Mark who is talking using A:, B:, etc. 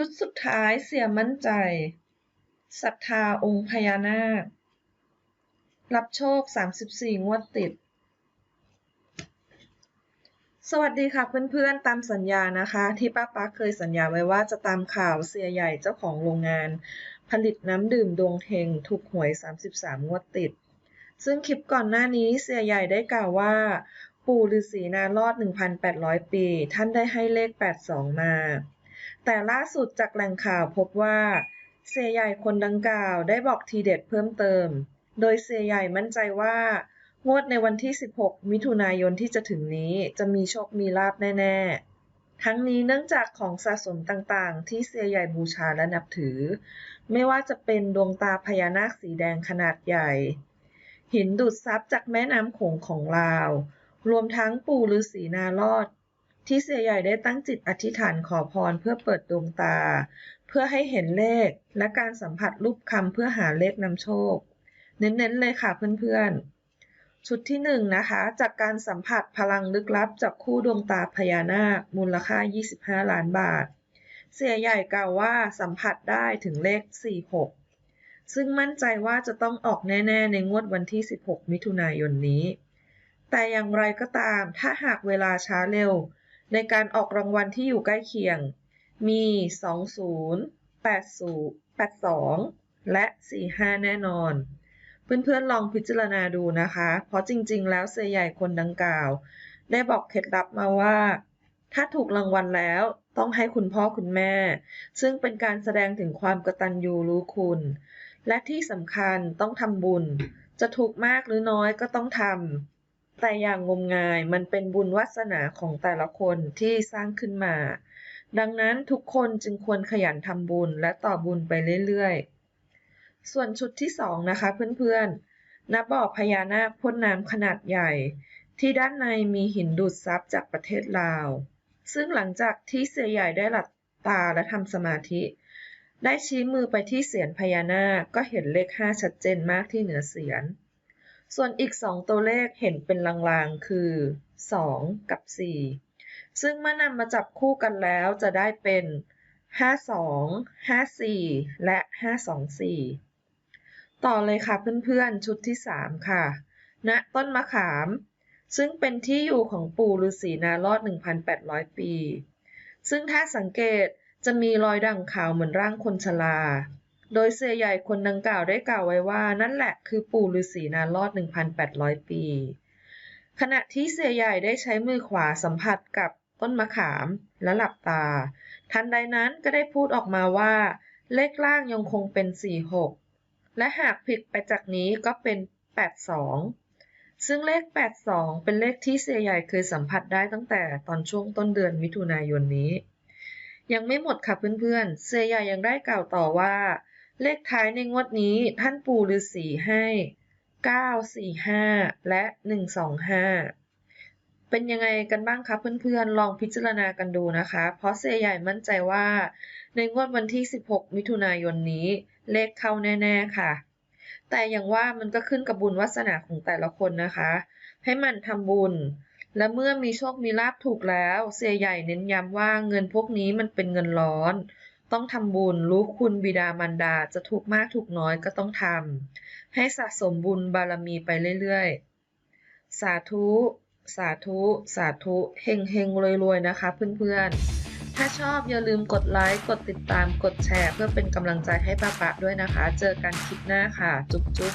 A: ชุดสุดท้ายเสียมั่นใจศรัทธาองค์พญานาค รับโชค 34 งวดติด สวัสดีค่ะเพื่อนๆ ตามสัญญานะคะ ที่ป้าป๊าเคยสัญญาไว้ว่าจะตามข่าวเสียใหญ่เจ้าของโรงงาน ผลิตน้ำดื่มดวงเฮงถูกหวย 33 งวดติด ซึ่งคลิปก่อนหน้านี้เสียใหญ่ได้กล่าวว่า ปู่ฤาษีนารอด 1,800 ปี ท่านได้ให้เลข 82 มา แต่ล่าสุดจากแหล่งข่าวพบว่าเสียใหญ่คนดังกล่าวได้บอกทีเด็ดเพิ่มเติม โดยเสียใหญ่มั่นใจว่า งวดในวันที่ 16 มิถุนายนที่จะถึงนี้จะมีโชคมีลาบแน่ ๆ ทั้งนี้เนื่องจากของสะสมต่างๆ ที่เสียใหญ่บูชาและนับถือ ไม่ว่าจะเป็นดวงตาพญานาคสีแดงขนาดใหญ่ หินดูดซับจากแม่น้ำโขงของลาว รวมทั้งปู่ฤาษีนารอด ที่เสียใหญ่ได้ตั้งจิตอธิษฐานขอพรเพื่อเปิดดวงตา เพื่อให้เห็นเลขและการสัมผัสรูปคำเพื่อหาเลขนำโชค เน้นๆเลยค่ะเพื่อนๆ ชุดที่1นงนะคะ จากการสัมผัสพลังลึกลับจากคู่ดวงตาพญานาคมูลค่า 25 ล้านบาท เสียใหญ่กล่าวว่าสัมผัสได้ถึงเลข 46 ซึ่งมั่นใจว่าจะต้องออกแน่ ๆ ในงวดวันที่ 16 มิถุนายนนี้ แต่อย่างไรก็ตามถ้าหากเวลาช้าเร็ว ในการออกรางวัลที่อยู่ใกล้เคียง มี 20 80 82 และ 45 แน่นอน เพื่อนๆลองพิจารณาดูนะคะ เพราะจริงๆ แล้วเสียใหญ่คนดังกล่าว ได้บอกเคล็ดลับมาว่า ถ้าถูกรางวัลแล้วต้องให้คุณพ่อคุณแม่ ซึ่งเป็นการแสดงถึงความกตัญญูรู้คุณ และที่สำคัญต้องทำบุญ จะถูกมากหรือน้อยก็ต้องทำ แต่อย่างงมงายมันเป็นบุญวาสนาของแต่ละคนที่สร้างขึ้นมา ดังนั้นทุกคนจึงควรขยันทำบุญและต่อบุญไปเรื่อยๆ ส่วนชุดที่สองนะคะเพื่อนๆณบ่อพญานาคพ่นน้ำขนาดใหญ่ ที่ด้านในมีหินดูดซับจากประเทศลาว ซึ่งหลังจากที่เสียใหญ่ได้หลับตาและทำสมาธิ ได้ชี้มือไปที่เสียนพญานาคก็เห็นเลข5ชัดเจนมากที่เหนือเสียน ส่วนอีก 2 ตัวเลขเห็นเป็นลางๆ คือ 2 กับ 4 ซึ่งเมื่อนำมาจับคู่กันแล้วจะได้เป็น 52 54 และ 524 ต่อเลยค่ะเพื่อนๆ ชุดที่ 3 ค่ะ ณ ต้นมะขาม ซึ่งเป็นที่อยู่ของปู่ฤาษีนารอด 1,800 ปี ซึ่งถ้าสังเกตจะมีรอยด่างขาวเหมือนร่างคนชรา โดยเสียใหญ่คนดังกล่าวได้กล่าวไว้ว่า นั่นแหละคือปู่ฤาษีนารอด 1,800 ปี ขณะที่เสียใหญ่ได้ใช้มือขวาสัมผัสกับต้นมะขามและหลับตา ทันใดนั้นก็ได้พูดออกมาว่า เลขล่างยังคงเป็น 46 และหากผิดไปจากนี้ก็เป็น 82 ซึ่งเลข 82 เป็นเลขที่เสียใหญ่เคยสัมผัสได้ตั้งแต่ตอนช่วงต้นเดือนมิถุนายนนี้ ยังไม่หมดค่ะเพื่อนๆ เสียใหญ่ยังได้กล่าวต่อว่า เลขท้ายในงวดนี้ท่านปู่ฤาษีให้ 945 และ 125 เป็นยังไงกันบ้างคะเพื่อนๆ ลองพิจารณากันดูนะคะ เพราะเสียใหญ่มั่นใจว่า ในงวดวันที่ 16 มิถุนายนนี้เลขเข้าแน่ ๆ ค่ะ แต่อย่างว่ามันก็ขึ้นกับบุญวาสนาของแต่ละคนนะคะ ให้มันทำบุญ และเมื่อมีโชคมีลาภถูกแล้ว เสียใหญ่เน้นย้ำว่าเงินพวกนี้มันเป็นเงินร้อน ต้องทำบุญ รู้คุณบิดามารดาจะถูกมากถูกน้อยก็ต้องทำให้สะสมบุญบารมีไปเรื่อยๆ สาธุ สาธุ สาธุเฮงเฮงรวยรวยๆ นะคะเพื่อนๆ ถ้าชอบอย่าลืมกดไลค์ กดติดตาม กดแชร์ เพื่อเป็นกำลังใจให้ป้าปะด้วยนะคะ เจอกันคลิปหน้าค่ะ จุ๊บจุ๊บ